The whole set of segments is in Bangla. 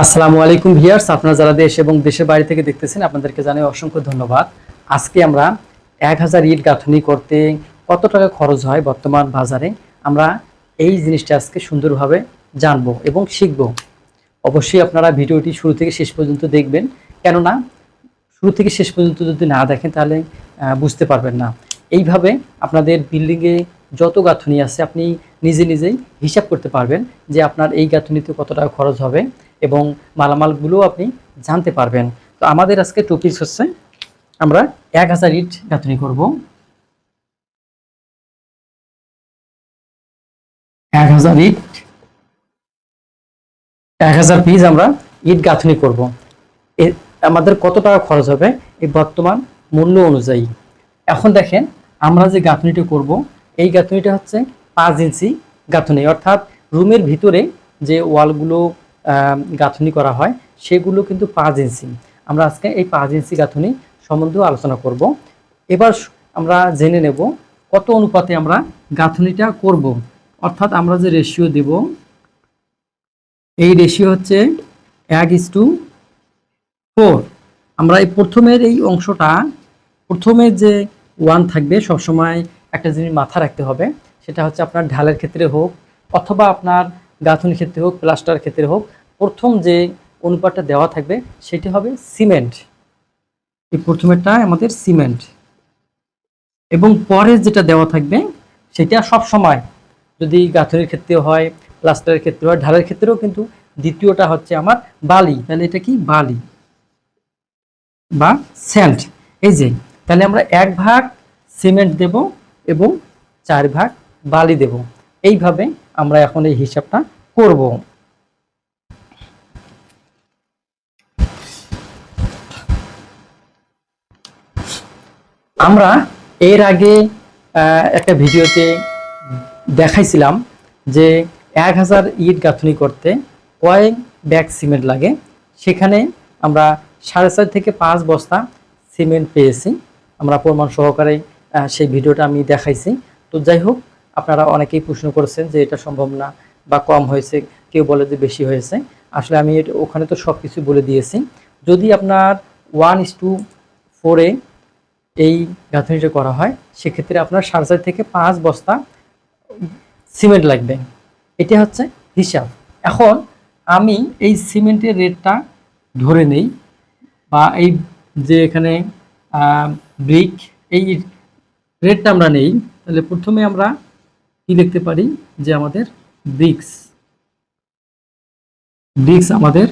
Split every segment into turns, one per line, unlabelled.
আসসালামু আলাইকুম ভিয়ার্স আপনারা যারা দেশ এবং দেশের বাইরে থেকে দেখতেছেন, আপনাদেরকে জানাই অসংখ্য ধন্যবাদ। আজকে আমরা এক হাজার ইট গাঁথনি করতে কত টাকা খরচ হয় বর্তমান বাজারে, আমরা এই জিনিসটা আজকে সুন্দরভাবে জানব এবং শিখব। অবশ্যই আপনারা ভিডিওটি শুরু থেকে শেষ পর্যন্ত দেখবেন, কেননা শুরু থেকে শেষ পর্যন্ত যদি না দেখেন, তাহলে বুঝতে পারবেন না। এইভাবে আপনাদের বিল্ডিংয়ে যত গাঁথনি আছে, আপনি নিজে নিজেই হিসাব করতে পারবেন যে আপনার এই গাঁথনিতে কত টাকা খরচ হবে। এবং মালামালগুলো আপনি জানতে পারবেন। তো আমাদের আজকে টপিক হচ্ছে, আমরা এক হাজার ইট গাঁথনি করব। এক হাজার ইট, এক হাজার পিস আমরা ইট গাঁথনি করব। এ, আমাদের কত টাকা খরচ হবে এই বর্তমান মূল্য অনুযায়ী। এখন দেখেন, আমরা যে গাঁথনিটা করব, এই গাঁথনিটা হচ্ছে পাঁচ ইঞ্চি গাঁথনি। অর্থাৎ রুমের ভিতরে যে ওয়ালগুলো গাঁথনি করা হয়, সেগুলো কিন্তু পাঁচ ইঞ্চি। আমরা আজকে এই পাঁচ ইঞ্চি গাঁথনি সম্বন্ধেও আলোচনা করব। এবার আমরা জেনে নেব কত অনুপাতে আমরা গাঁথনিটা করব। অর্থাৎ আমরা যে রেশিও দেব, এই রেশিও হচ্ছে এক ইস টু ফোর। আমরা এই প্রথমের এই অংশটা, প্রথমে যে ওয়ান থাকবে, সবসময় একটা জিনিস মাথা রাখতে হবে, সেটা হচ্ছে আপনার ঢালের ক্ষেত্রে হোক, অথবা আপনার গাঁথনির ক্ষেত্রে হোক, প্লাস্টার ক্ষেত্রে হোক, প্রথম যে অনুপাতটা দেওয়া থাকবে সেটি হবে সিমেন্ট। এই প্রথমেরটা আমাদের সিমেন্ট। এবং পরে যেটা দেওয়া থাকবে সেটা সব সময় যদি গাঁথনির ক্ষেত্রে হয়, প্লাস্টারের ক্ষেত্রে হয়, ঢালের ক্ষেত্রেও কিন্তু দ্বিতীয়টা হচ্ছে আমার বালি। তাহলে এটা কি? বালি বা স্যান্ড এই যে, তাহলে আমরা এক ভাগ সিমেন্ট দেব এবং চার ভাগ বালি দেব। এইভাবে আমরা এখন এই হিসাবটা করব। আমরা এর আগে একটা ভিডিওতে দেখাইছিলাম যে এক হাজার ইট গাঁথনি করতে কয়েক ব্যাগ সিমেন্ট লাগে? সেখানে আমরা সাড়ে চার থেকে পাঁচ বস্তা সিমেন্ট পেয়েছি। আমরা প্রমাণ সহকারে সেই ভিডিওটা আমি দেখাইছি। তো যাই হোক আপনারা অনেকেই প্রশ্ন করেছেন যে এটা সম্ভব না বা কম হয়েছে, কেউ বলে যে বেশি হয়েছে। আসলে আমি ওখানে তো সব কিছু বলে দিয়েছি। যদি আপনার ওয়ান ইস টু ফোরে এই গাঁথনিটা করা হয়, সেক্ষেত্রে আপনার সাড়ে চার থেকে পাঁচ বস্তা সিমেন্ট লাগবে। এটা হচ্ছে হিসাব। এখন আমি এই সিমেন্টের রেটটা ধরে নেই বা এই যে এখানে ব্রিক এই রেটটা আমরা নেই। তাহলে প্রথমে আমরা কি লিখতে পারি? যে আমাদের ব্রিক্স। ব্রিক্স আমাদের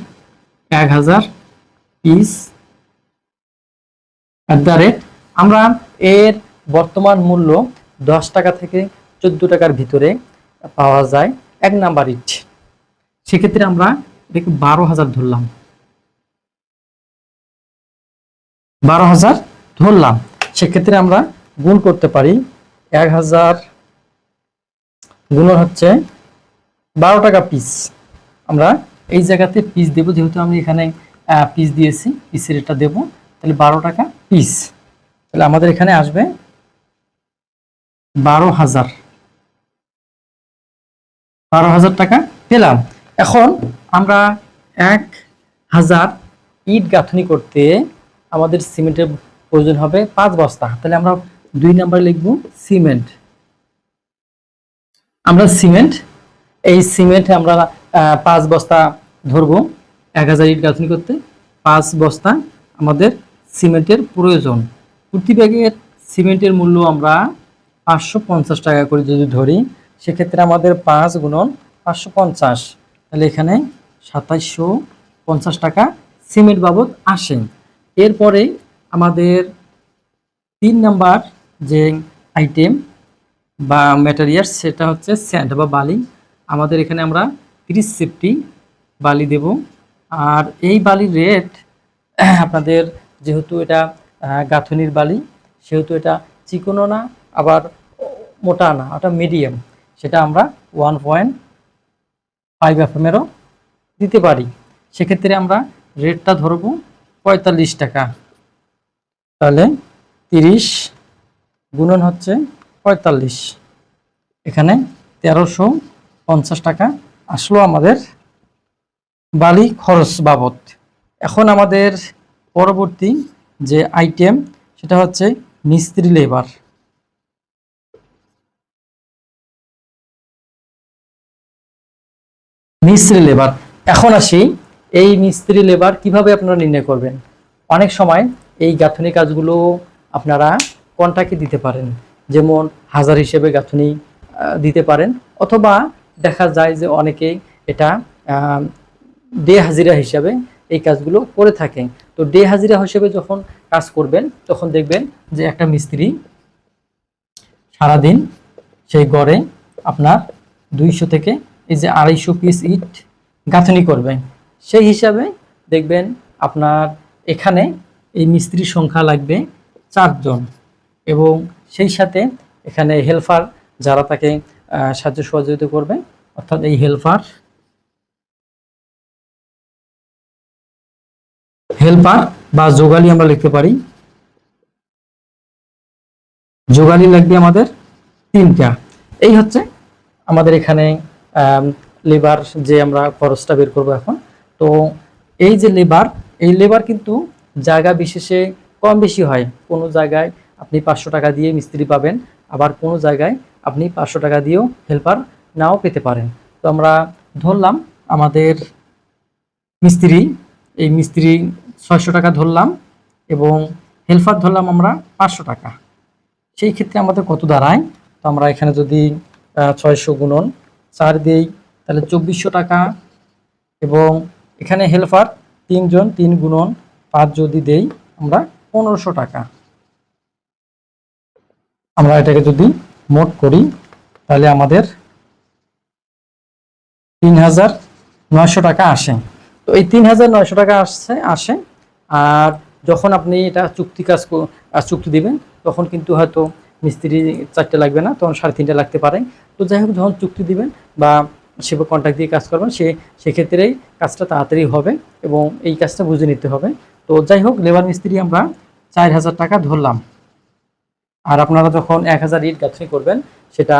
এক হাজার পিস অ্যাট দ্য রেট আমরা এর বর্তমান মূল্য দশ টাকা থেকে চোদ্দ টাকার ভিতরে পাওয়া যায়। এক নাম্বার ইট। সেক্ষেত্রে আমরা এটাকে বারো হাজার ধরলাম। বারো হাজার ধরলাম। সেক্ষেত্রে আমরা গুণ করতে পারি এক হাজার গুণন হচ্ছে বারো টাকা পিস আমরা এই জায়গাতে পিস দেব, যেহেতু আমি এখানে পিস দিয়েছি পিসের এটা দেব। তাহলে বারো টাকা পিস তাহলে আমাদের এখানে আসবে বারো হাজার। বারো হাজার টাকা পেলাম। এখন আমরা এক হাজার ইট গাঁথনি করতে আমাদের সিমেন্টের প্রয়োজন হবে পাঁচ বস্তা। তাহলে আমরা দুই নাম্বার লিখব সিমেন্ট। আমরা সিমেন্ট, এই সিমেন্ট আমরা পাঁচ বস্তা ধরবো। এক হাজার ইট গাঁথনি করতে পাঁচ বস্তা আমাদের সিমেন্টের প্রয়োজন। প্রতি ব্যাগের সিমেন্টের মূল্য আমরা পাঁচশো পঞ্চাশ টাকা করে যদি ধরি, সেক্ষেত্রে আমাদের পাঁচ গুণন পাঁচশো পঞ্চাশ। তাহলে এখানে সাতাইশশো পঞ্চাশ টাকা সিমেন্ট বাবদ আসে। এরপরে আমাদের তিন নাম্বার যে আইটেম বা ম্যাটেরিয়ালস সেটা হচ্ছে স্যান্ড বা বালি। আমাদের এখানে আমরা তিরিশ সেফটি বালি দেব। আর এই বালির রেট আপনাদের যেহেতু এটা গাঁথনির বালি, সেহেতু এটা চিকনও না, আবার মোটা না, ওটা মিডিয়াম সেটা আমরা ওয়ান পয়েন্ট ফাইভ এফ এমএরও দিতে পারি। সেক্ষেত্রে আমরা রেটটা ধরবো পঁয়তাল্লিশ টাকা। তাহলে তিরিশ গুণন হচ্ছে পঁয়তাল্লিশ। এখানে তেরোশো পঞ্চাশ টাকা আসলো আমাদের বালি খরচ বাবদ। এখন আমাদের পরবর্তী যে আইটেম সেটা হচ্ছে মিস্ত্রি লেবার মিস্ত্রি লেবার এখন আসি এই মিস্ত্রি লেবার কীভাবে আপনারা নির্ণয় করবেন? অনেক সময় এই গাঁথনি কাজগুলো আপনারা কন্টাকে দিতে পারেন। যেমন হাজার হিসেবে গাঁথনি দিতে পারেন। অথবা দেখা যায় যে অনেকেই এটা ডে হাজিরা হিসাবে এই কাজগুলো করে থাকে তো ডে হাজিরা হিসেবে যখন কাজ করবেন, তখন দেখবেন যে একটা মিস্ত্রি সারাদিন সেই গড়ে আপনার দুইশো থেকে এই যে আড়াইশো পিস ইট গাঁথনি করবে সেই হিসাবে দেখবেন আপনার এখানে এই মিস্ত্রির সংখ্যা লাগবে চারজন এবং সেই সাথে এখানে হেল্পার যারা তাকে সাহায্য সহযোগিতা করবে, অর্থাৎ এই হেল্পার হেল্পার বা যোগালি আমরা লিখতে পারি। যোগালি লাগবে আমাদের তিনটা। এই হচ্ছে আমাদের এখানে লেবার যে আমরা খরচটা বের করব এখন। তো এই যে লেবার এই লেবার কিন্তু জায়গা বিশেষে কম বেশি হয়। কোনো জায়গায় আপনি পাঁচশো টাকা দিয়ে মিস্ত্রি পাবেন। আবার কোনো জায়গায় আপনি পাঁচশো টাকা দিয়েও হেল্পার নাও পেতে পারেন। তো আমরা ধরলাম আমাদের মিস্ত্রি, এই মিস্ত্রি ছয়শো টাকা ধরলাম এবং হেল্পার ধরলাম আমরা পাঁচশো টাকা। সেই ক্ষেত্রে আমাদের কত দাঁড়ায়? তো আমরা এখানে যদি ছয়শো গুণন চার দিই, তাহলে চব্বিশশো টাকা এবং এখানে হেল্পার তিনজন, তিন গুণন পাঁচ যদি দেই, আমরা পনেরোশো টাকা। আমরা এটাকে যদি মোট করি, তাহলে আমাদের তিন হাজার নয়শো টাকা আসে। তো এই তিন হাজার নয়শো টাকা আসছে, আসে, আর যখন আপনি এটা চুক্তি কাজ চুক্তি দিবেন, তখন কিন্তু হয়তো মিস্ত্রি চারটে লাগবে না, তখন সাড়ে তিনটে লাগতে পারে। তো যাই হোক, যখন চুক্তি দিবেন বা সেবা কন্ট্যাক্ট দিয়ে কাজ করবেন, সে সেক্ষেত্রেই কাজটা তাড়াতাড়ি হবে এবং এই কাজটা বুঝে নিতে হবে। তো যাই হোক লেবার মিস্ত্রি আমরা চার হাজার টাকা ধরলাম। আর আপনারা যখন এক হাজার ইট গাঁথনি করবেন, সেটা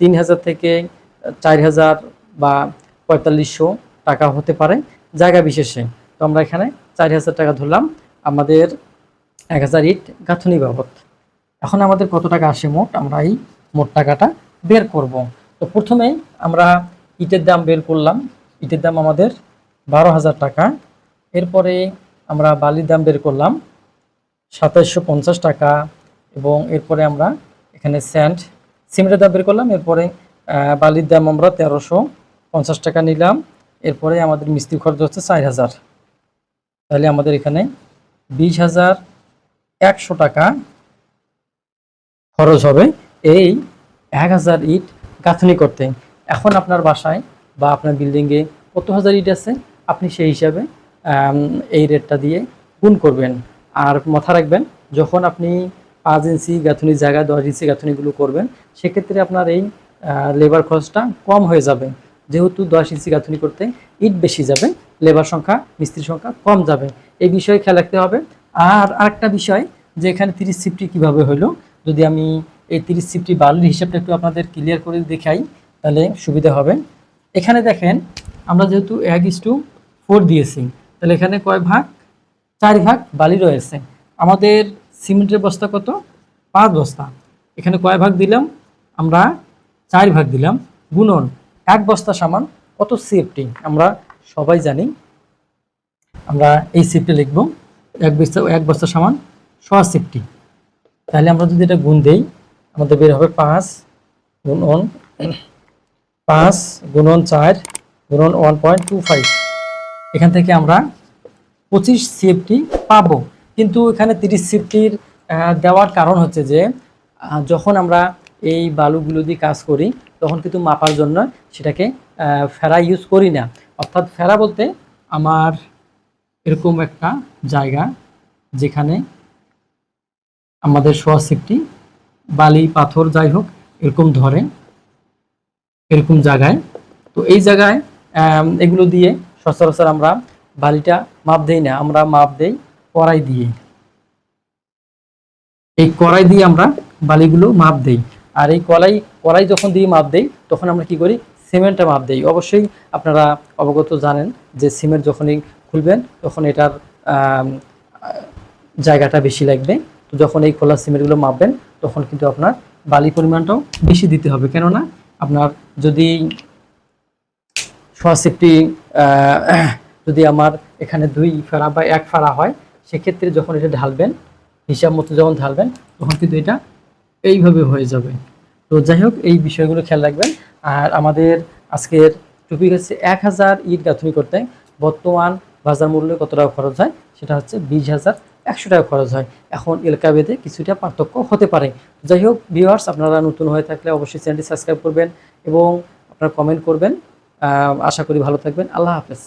তিন হাজার থেকে চার হাজার বা পঁয়তাল্লিশশো টাকা হতে পারে জায়গা বিশেষে। তো আমরা এখানে চার হাজার টাকা ধরলাম আমাদের এক হাজার ইট গাঁথনি বাবদ। এখন আমাদের কত টাকা আসে মোট? আমরা এই মোট টাকাটা বের করব। তো প্রথমে আমরা ইটের দাম বের করলাম। ইটের দাম আমাদের বারো হাজার টাকা। এরপরে আমরা বালির দাম বের করলাম সাতাইশশো পঞ্চাশ টাকা। এবং এরপরে আমরা এখানে স্যান্ড সিমেন্টের দাম বের করলাম, এরপরে বালির দাম আমরা তেরোশো পঞ্চাশ টাকা নিলাম, এরপরে আমাদের মিস্ত্রি খরচ হচ্ছে চার হাজার। তাহলে আমাদের এখানে বিশ হাজার একশো টাকা খরচ হবে এই এক হাজার ইট গাঁথনি করতে। এখন আপনার বাসায় বা আপনার বিল্ডিংয়ে কত হাজার ইট আছে, আপনি সেই হিসাবে এই রেটটা দিয়ে গুণ করবেন। আর মাথা রাখবেন, যখন আপনি পাঁচ ইঞ্চি গাঁথনির জায়গায় দশ ইঞ্চি গাঁথনিগুলো করবেন। সেক্ষেত্রে আপনার এই লেবার খরচটা কম হয়ে যাবে। যেহেতু দশ ইঞ্চি গাঁথনি করতে ইট বেশি যাবে লেবার সংখ্যা, মিস্ত্রির সংখ্যা কম যাবে। এই বিষয়ে খেয়াল রাখতে হবে। আর আরেকটা বিষয় যে এখানে তিরিশ সিফটি কীভাবে হলো, যদি আমি এই তিরিশ সিফটি বালুর হিসাবটা একটু আপনাদের ক্লিয়ার করে দেখাই, তাহলে সুবিধা হবে। এখানে দেখেন, আমরা যেহেতু এক ইস টু ফোর দিয়েছি, তাহলে এখানে কয় ভাগ? চার ভাগ বালি রয়েছে। আমাদের সিমেন্টের বস্তা কত? পাঁচ বস্তা। এখানে কয় ভাগ দিলাম? আমরা চার ভাগ দিলাম। গুণন এক বস্তা সমান কত সিএফটি আমরা সবাই জানি। আমরা এই সিফটি লিখব। এক বস্তা এক বস্তা সমান সোয়া সিফটি তাহলে আমরা যদি এটা গুণ দেই, আমাদের বের হবে পাঁচ গুণন পাঁচ গুণন চার গুণন ওয়ান পয়েন্ট টু ফাইভ এখান থেকে আমরা পঁচিশ সিএফটি পাবো। কিন্তু এখানে তিরিশ সিফটির দেওয়ার কারণ হচ্ছে যে যখন আমরা এই বালুগুলো দিয়ে কাজ করি, তখন কিন্তু মাপার জন্য সেটাকে ফেরা ইউজ করি না। অর্থাৎ ফেরা বলতে আমার এরকম একটা জায়গা যেখানে আমাদের সোয়া সিফটি বালি, পাথর যাই হোক, এরকম ধরে, এরকম জায়গায়। তো এই জায়গায় এগুলো দিয়ে সচরাচর আমরা বালিটা মাপ দেই না, আমরা মাপ দেই কড়াই দিয়ে। এই কড়াই দিয়ে আমরা বালিগুলো মাপ দেই। আর এই কলাই, কড়াই যখন দিয়ে মাপ দেই, তখন আমরা কি করি? সিমেন্টটা মাপ দেই। অবশ্যই আপনারা অবগত জানেন যে সিমেন্ট যখনই খুলবেন, তখন এটার জায়গাটা বেশি লাগবে। তো যখন এই খোলা সিমেন্টগুলো মাপবেন, তখন কিন্তু আপনার বালি পরিমাণটাও বেশি দিতে হবে। কেননা আপনার যদি সোয়া সেফটি যদি আমার এখানে দুই ফাড়া বা এক ফাড়া হয় সেক্ষেত্রে যখন এটা ঢালবেন, হিসাব মতো যখন ঢালবেন, তখন কিন্তু এটা এইভাবে হয়ে যাবে। তো যাই হোক, এই বিষয়গুলো খেয়াল রাখবেন। আর আমাদের আজকের টপিক হচ্ছে এক হাজার ইট গাঁথনি করতে। বর্তমান বাজার মূল্য কত টাকা খরচ হয়? সেটা হচ্ছে বিশ হাজার একশো টাকা খরচ হয়। এখন এলাকা ভেদে কিছুটা পার্থক্য হতে পারে। যাই হোক ভিউয়ার্স আপনারা নতুন হয়ে থাকলে অবশ্যই চ্যানেলটি সাবস্ক্রাইব করবেন এবং আপনারা কমেন্ট করবেন। আশা করি ভালো থাকবেন। আল্লাহ হাফেজ।